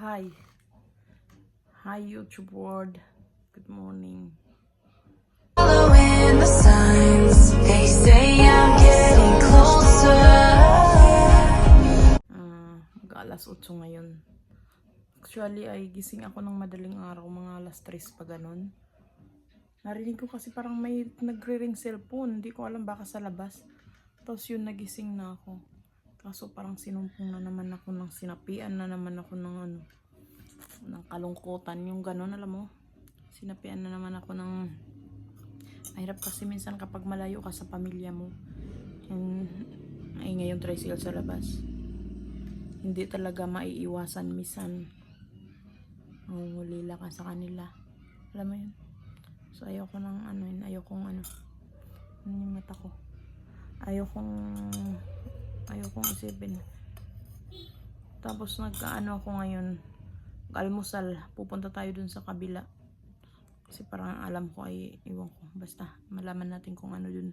Hi. Hi, YouTube world. Good morning. Following the signs, they say I'm getting closer. Ah, mag alas 8 ngayon. Actually, ay gising ako ng madaling araw, mga alas 3 pa ganun. Narinig ko kasi parang may nagre-ring cellphone. Hindi ko alam baka sa labas. Tapos yun, nagising na ako. Kaso parang sinumpong na naman ako ng sinapian na naman ako ng ano, ng kalungkutan. Yung ganun, alam mo. Sinapian na naman ako ng mahirap kasi minsan kapag malayo ka sa pamilya mo. Yung ay ngayon tricycle sa labas hindi talaga maiiwasan misan mangungulila ka sa kanila alam mo yun so ayoko nang ano yun ayokong ano ano yung mata ko ayokong ayokong isipin. Tapos nagkaano ako ngayon. Almusal pupunta tayo dun sa kabila. Kasi parang alam ko ay iwan ko. Basta malaman natin kung ano dun.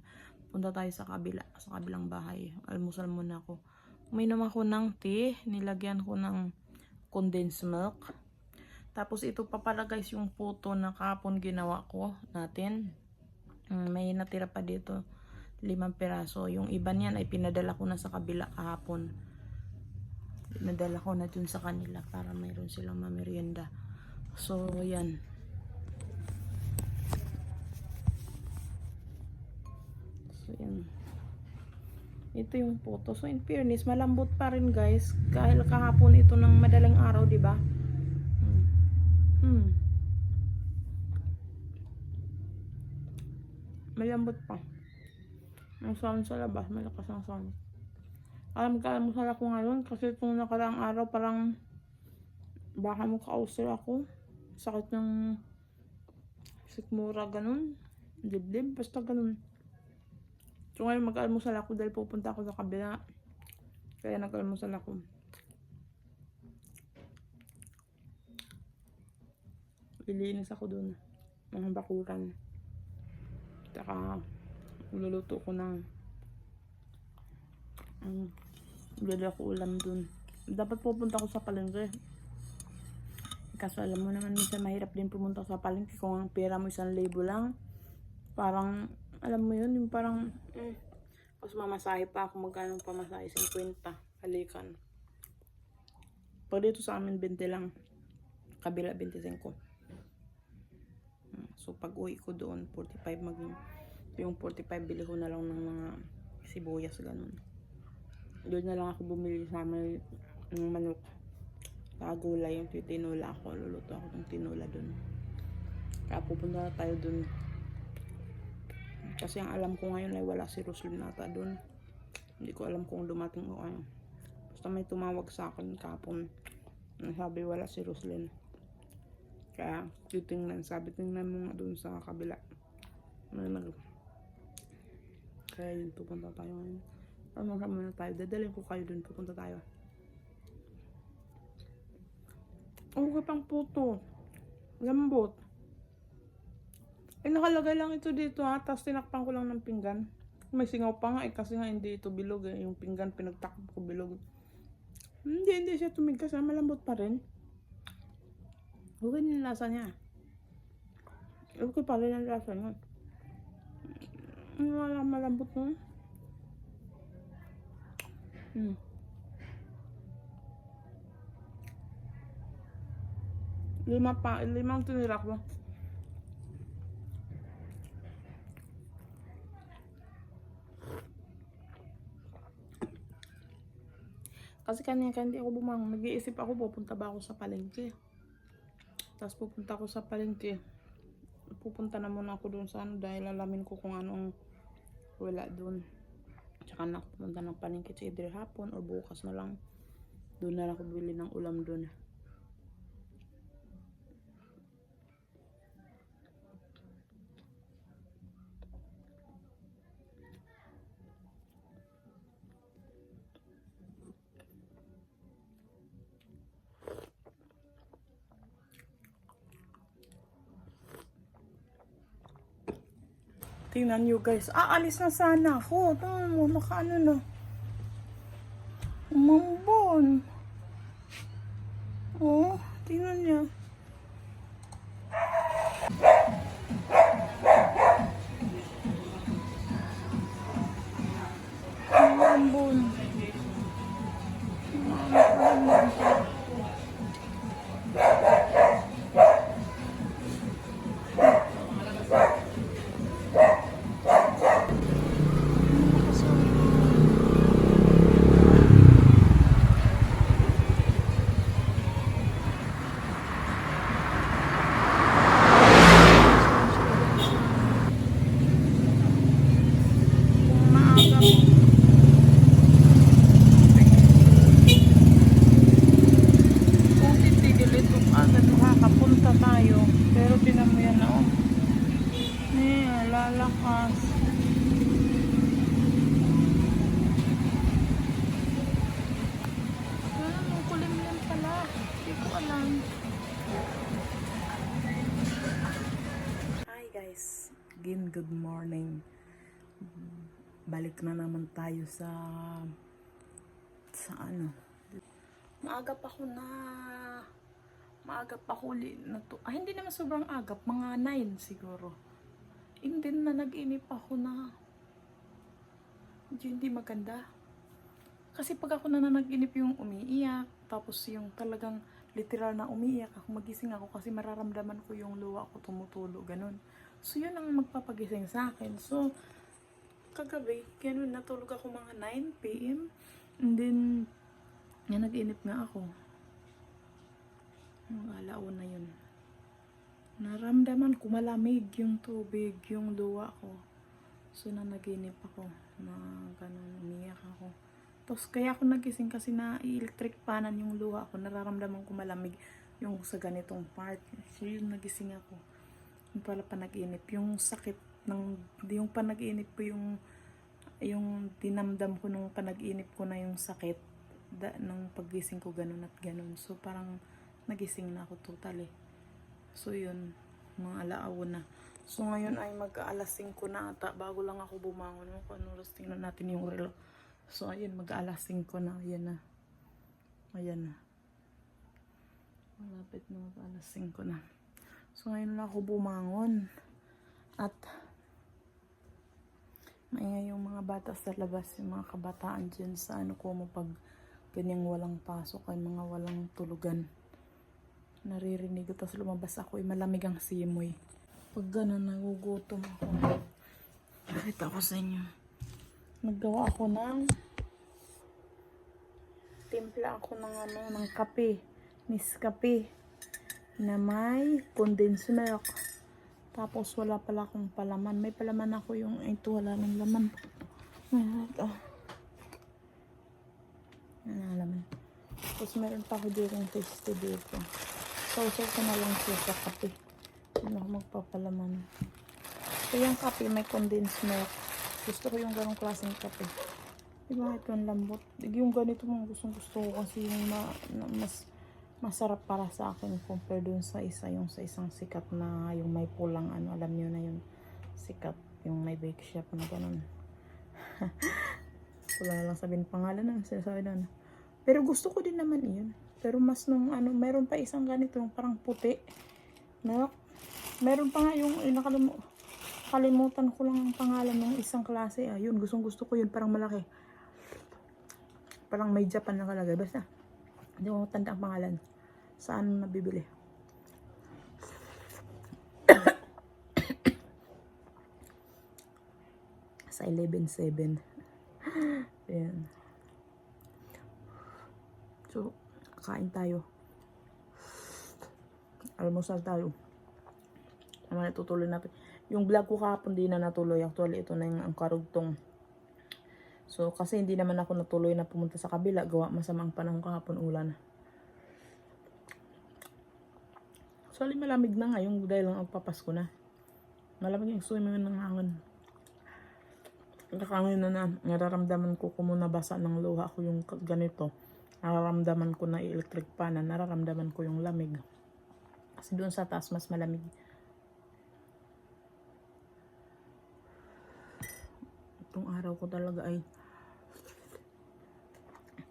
Punta tayo sa kabila sa kabilang bahay. Almusal muna ako. Uminom ako ng tea. Nilagyan ko ng condensed milk. Tapos ito pa pala guys yung puto na kahapon ginawa ko natin. Mm, may natira pa dito limang piraso yung iba niyan ay pinadala ko na sa kabila kahapon pinadala ko na dun sa kanila para mayroon silang mamerienda so yan So, yan. Ito yung photo. So, in fairness, malambot pa rin, guys. Dahil kahapon ito ng madaling araw, di ba? Hmm. Hmm. Malambot pa. Ang sound sa labas, malakas ang sound. Alam ka, alam sa ako ngayon kasi itong nakaraang araw parang baka mo kausir ako. Sakit ng sikmura, ganun. Dibdib, basta ganun. So ngayon mag-almusal ako dahil pupunta ako sa kabila. Kaya nag-almusal ako. Ilinis ako dun. Mga bakuran. Tsaka luluto ko ng um, luluto ko ulam dun. Dapat pupunta ako sa palengke. Kaso alam mo naman minsan mahirap din pumunta sa palengke kung ang pera mo isang libo lang. Parang alam mo yun, yung parang, mm, tapos mamasahe pa ako, magkano ang pamasahe, 50, halikan. Pag dito sa amin, 20 lang, kabila 25. Mm, So, pag uwi ko doon, 45 mag, yung 45 bili ko na lang ng mga sibuyas, ganun. Doon na lang ako bumili sa amin ng manok. Sa gulay, yung tinula ako, luluto ako ng tinula doon. Kaya pupunta na tayo doon kasi ang alam ko ngayon ay wala si Roslyn nata doon. Hindi ko alam kung dumating o ano. Basta may tumawag sa akin kapon. Sabi wala si Roslyn. Kaya titingnan. Sabi tingnan mo nga doon sa kabila. May nag... Kaya yun pupunta tayo ngayon. Ano muna tayo. Dadalhin ko kayo doon. Pupunta tayo. Okay pang puto. Lambot. Eh, nakalagay lang ito dito ha. Tapos tinakpan ko lang ng pinggan. May singaw pa nga eh. Kasi nga hindi ito bilog eh. Yung pinggan pinagtakbo ko bilog. Hindi, hindi siya tumigkas. Ha? Malambot pa rin. Okay din yung lasa niya. Okay pa rin ang lasa niya. Wala malambot no. Hmm. Lima pa, limang tinira ko. Kasi kanina hindi ako bumangon. Nag-iisip ako, pupunta ba ako sa palengke. Tapos pupunta ako sa palengke. Pupunta na muna ako doon sa ano dahil alamin ko kung anong wala doon. Tsaka na ako pupunta ng palengke sa either hapon or bukas na lang. Doon na lang ako bili ng ulam doon. Tingnan nyo guys. Aalis na sana ako. Mo, nakaano na. Umambon. Morning. Balik na naman tayo sa sa ano. Maaga pa ako na maaga pa huli na to. Ah, hindi naman sobrang agap. Mga 9 siguro. Hindi na nag-inip ako na medyo hindi maganda. Kasi pag ako na nag-inip yung umiiyak, tapos yung talagang literal na umiiyak ako, magising ako kasi mararamdaman ko yung luwa ko tumutulo, ganun. So, yun ang magpapagising sa akin. So, kagabi, ganun, natulog ako mga 9 p.m. And then, nga nag-inip nga ako. Ang alauna yun. Naramdaman ko malamig yung tubig, yung luwa ko. So, na naginip ako na ganun, umiyak ako. Tapos, kaya ako nagising kasi na electric panan yung luha ko. Nararamdaman ko malamig yung sa ganitong part. So, yun, nagising ako. Yung pala panaginip. Yung sakit ng, yung panaginip ko yung, yung dinamdam ko nung panaginip ko na yung sakit da, ng paggising ko ganun at ganun. So, parang nagising na ako totally. So, yun. Mga alaaw na. So, ngayon ay mag-aalas 5 na ata bago lang ako bumangon. Kung ano oras tingnan natin yung relo. So, ayun, mag-aalas 5 na. Ayan na. Ayan na. Malapit na mag-aalas 5 na. So, ngayon na ako bumangon. At, maingay yung mga bata sa labas, yung mga kabataan dyan sa ano ko mo pag ganyang walang pasok ay mga walang tulugan. Naririnig ko, tapos lumabas ako, ay malamig ang simoy. Pag ganun, nagugutom ako. Nakita ko sa inyo. Naggawa ako ng timpla ako ng ano, ng kape. Nescafe na may condensed milk. Tapos wala pala akong palaman. May palaman ako yung ito wala ng laman. Ayan ito. Ano laman. Tapos meron pa ako dito yung tasty dito. Sausaw ko na lang siya sa kape. Na ako magpapalaman. So yung kape may condensed milk. Gusto ko yung ganong klaseng kape. Diba ito ang lambot. Yung ganito mga gustong gusto ko kasi yung ma, na, mas masarap para sa akin compare dun sa isa yung sa isang sikat na yung may pulang ano alam niyo na yung sikat yung may bake shop na ganun. Wala na lang sabihin pangalan na sinasabi na ano. pero gusto ko din naman yun. Pero mas nung ano meron pa isang ganito yung parang puti. Na meron pa nga yung yung nakalimu kalimutan ko lang ang pangalan ng isang klase. Ayun gustong gusto ko yun. Parang malaki. Parang may Japan nakalagay. Basta hindi ko matanda ang pangalan. Saan nabibili? Sa 11.7. Ayan. So, kain tayo. Almusal tayo. Naman itutuloy natin. Yung vlog ko kahapon di na natuloy. Actually, ito na yung ang karugtong. So, kasi hindi naman ako natuloy na pumunta sa kabila. Gawa masamang panahon kahapon ulan. Actually, malamig na ngayon dahil lang magpapasko na. Malamig yung swimming ng hangin. Nakangin na na, nararamdaman ko kung nabasa ng luha ko yung ganito. Nararamdaman ko na electric pan na nararamdaman ko yung lamig. Kasi doon sa taas mas malamig. Itong araw ko talaga ay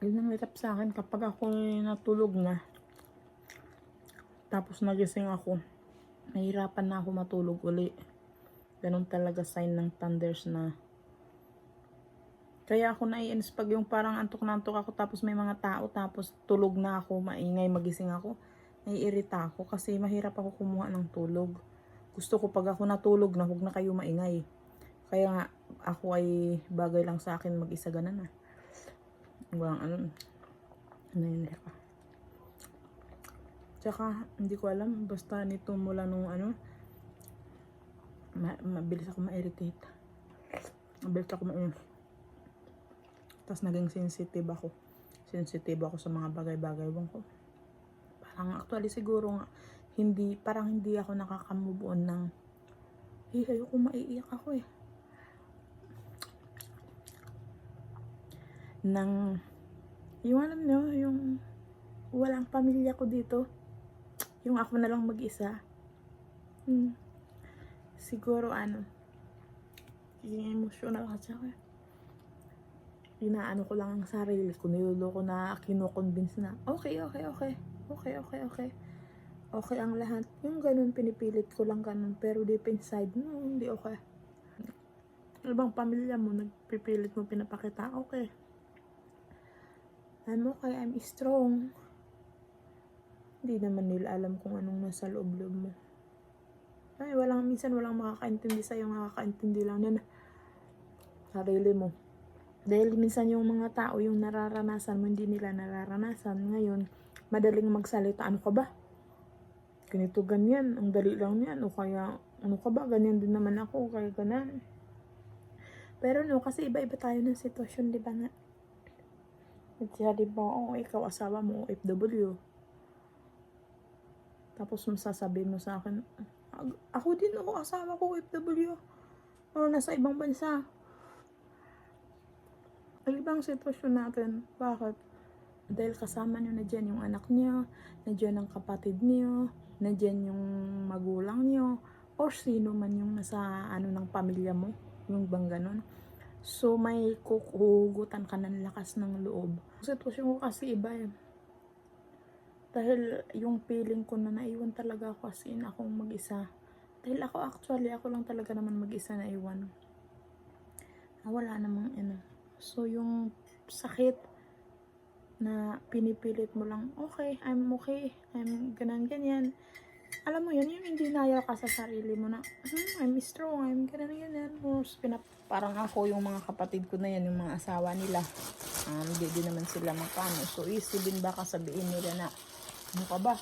yun ang hirap sa akin kapag ako natulog na Tapos nagising ako. Nahirapan na ako matulog uli. Ganun talaga sign ng thunders na kaya ako naiinis pag yung parang antok na antok ako tapos may mga tao tapos tulog na ako, maingay, magising ako. Naiirita ako kasi mahirap ako kumuha ng tulog. Gusto ko pag ako natulog na huwag na kayo maingay. Kaya nga ako ay bagay lang sa akin mag-isa ganun ah. Walang ano. Naiinis ka. Tsaka hindi ko alam basta nito mula nung ano ma- mabilis ako ma-irritate. Mabilis ako ma-irritate. Tapos naging sensitive ako. Sensitive ako sa mga bagay-bagay. Ewan ko. Parang actually siguro nga, hindi, parang hindi ako nakakamove on ng, eh, ayoko maiiyak ako eh. Nang, yung alam nyo, yung walang pamilya ko dito. Yung ako na lang mag-isa. Hmm. Siguro ano, yung emotional kasi ako eh inaano ko lang ang sarili ko, niloloko na, kino-convince na, okay, okay, okay, okay, okay, okay, okay ang lahat. Yung ganun, pinipilit ko lang ganun, pero deep inside, no, hindi okay. Ibang pamilya mo, nagpipilit mo, pinapakita, okay. I'm okay, I'm strong. Hindi naman nila alam kung anong nasa loob-loob mo. Ay, walang, minsan walang makakaintindi sa'yo, makakaintindi lang na sarili mo. Dahil minsan yung mga tao, yung nararanasan mo, hindi nila nararanasan. Ngayon, madaling magsalita, ano ka ba? Ganito, ganyan. Ang dali lang yan. O kaya, ano ka ba? Ganyan din naman ako. Kaya ganan. Pero no, kasi iba-iba tayo ng sitwasyon, di ba nga? At siya, di ba, oh, ikaw asawa mo, OFW. Tapos masasabi mo sa akin, "Ag- ako din, oh, asawa ko, OFW. O nasa ibang bansa. Ang ibang sitwasyon natin, bakit? Dahil kasama nyo na dyan yung anak niyo, na dyan ang kapatid niyo, na dyan yung magulang niyo, or sino man yung nasa ano ng pamilya mo, yung bang ganun. So, may kukugutan ka ng lakas ng loob. Sitwasyon ko kasi iba eh. Dahil yung feeling ko na naiwan talaga ako as in akong mag-isa. Dahil ako actually, ako lang talaga naman mag-isa na iwan. Ah, Wala namang ano. So, yung sakit na pinipilit mo lang, okay, I'm okay, I'm ganan ganyan. Alam mo yun, yung naya ka sa sarili mo na, hmm, I'm strong, I'm ganan ganyan. Tapos, pinap parang ako, yung mga kapatid ko na yan, yung mga asawa nila. Um, hindi din naman sila makano. So, easy din baka sabihin nila na, ano ka ba?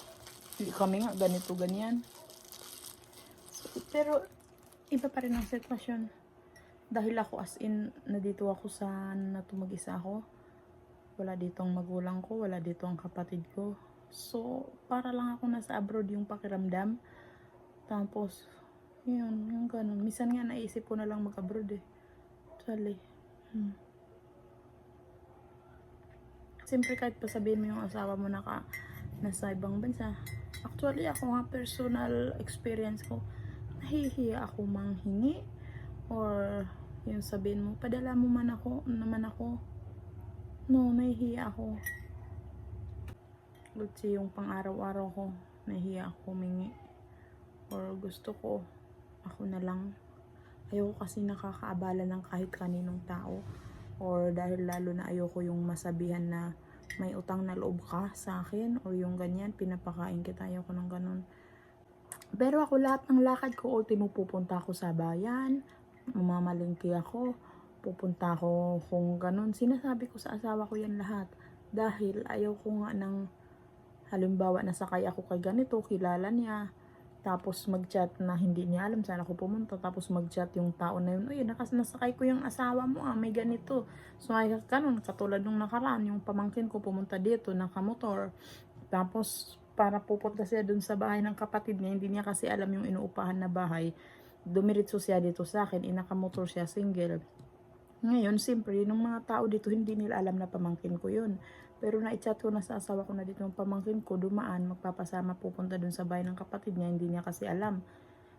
Kami nga, ganito, ganyan. So, pero, iba pa rin ang sitwasyon dahil ako as in nandito ako sa na mag-isa ako wala dito ang magulang ko wala dito ang kapatid ko so para lang ako nasa abroad yung pakiramdam tapos yun yung ganun minsan nga naisip ko na lang mag abroad eh Sali. Hmm. Siyempre kahit pa sabihin mo yung asawa mo naka nasa ibang bansa. Actually ako nga personal experience ko, nahihiya ako manghingi or yung sabihin mo, padala mo man ako, naman ako. No, nahihiya ako. Let's yung pang araw-araw ko, nahihiya ako humingi. Or gusto ko, ako na lang. Ayoko kasi nakakaabala ng kahit kaninong tao. Or dahil lalo na ayoko yung masabihan na may utang na loob ka sa akin. Or yung ganyan, pinapakain kita. Ayoko ng ganun. Pero ako lahat ng lakad ko, ultimo pupunta ako sa bayan, umamalingki ako, pupunta ako kung ganun. Sinasabi ko sa asawa ko yan lahat. Dahil ayaw ko nga ng, halimbawa nasakay ako kay ganito, kilala niya, tapos mag-chat na hindi niya alam saan ako pumunta, tapos mag-chat yung tao na yun, uy, nakas nasakay ko yung asawa mo ah, may ganito. So ay ganun, katulad nung nakaraan, yung pamangkin ko pumunta dito, nakamotor, tapos para pupunta siya dun sa bahay ng kapatid niya, hindi niya kasi alam yung inuupahan na bahay, dumiritso siya dito sa akin, inakamotor siya single. Ngayon, siyempre, nung mga tao dito, hindi nila alam na pamangkin ko yun. Pero na-chat ko na sa asawa ko na dito yung pamangkin ko, dumaan, magpapasama, pupunta dun sa bahay ng kapatid niya, hindi niya kasi alam.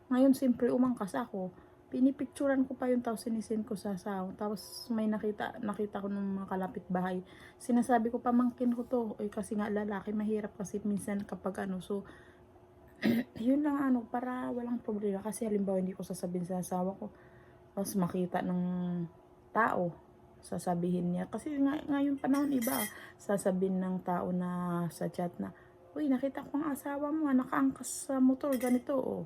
Ngayon, siyempre, umangkas ako. Pinipicturan ko pa yung tao sinisend ko sa asawa. Tapos may nakita, nakita ko ng mga kalapit bahay. Sinasabi ko, pamangkin ko to. Eh, kasi nga lalaki, mahirap kasi minsan kapag ano. So, yun lang ano, para walang problema. Kasi halimbawa hindi ko sasabihin sa asawa ko. Tapos makita ng tao, sasabihin niya. Kasi nga, ngayon panahon iba, sasabihin ng tao na sa chat na, Uy, nakita ko ang asawa mo, ah, nakaangkas sa motor, ganito, oh.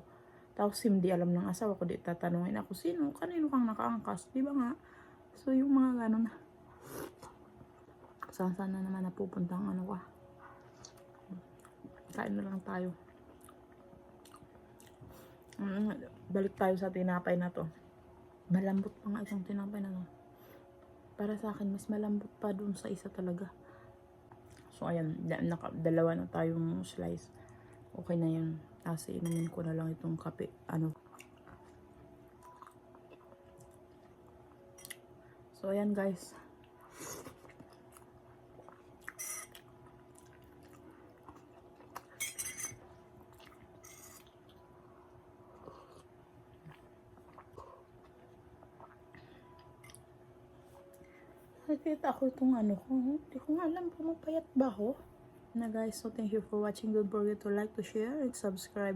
Tapos hindi alam ng asawa ko, di tatanungin ako, sino, kanino kang nakaangkas, di ba nga? So, yung mga gano'n na, saan saan na naman napupunta ang ano ka. Kain na lang tayo. Mm, balik tayo sa tinapay na to. Malambot pa nga itong tinapay na to. Para sa akin, mas malambot pa dun sa isa talaga. So, ayan, naka, dalawa na tayong slice. Okay na yun. Tapos, inumin ko na lang itong kape. Ano. So, ayan guys. Nakikita ko itong ano ko. Hindi ko nga alam kung mapayat ba ako. Na guys, so thank you for watching. Don't forget to like, to share, and subscribe.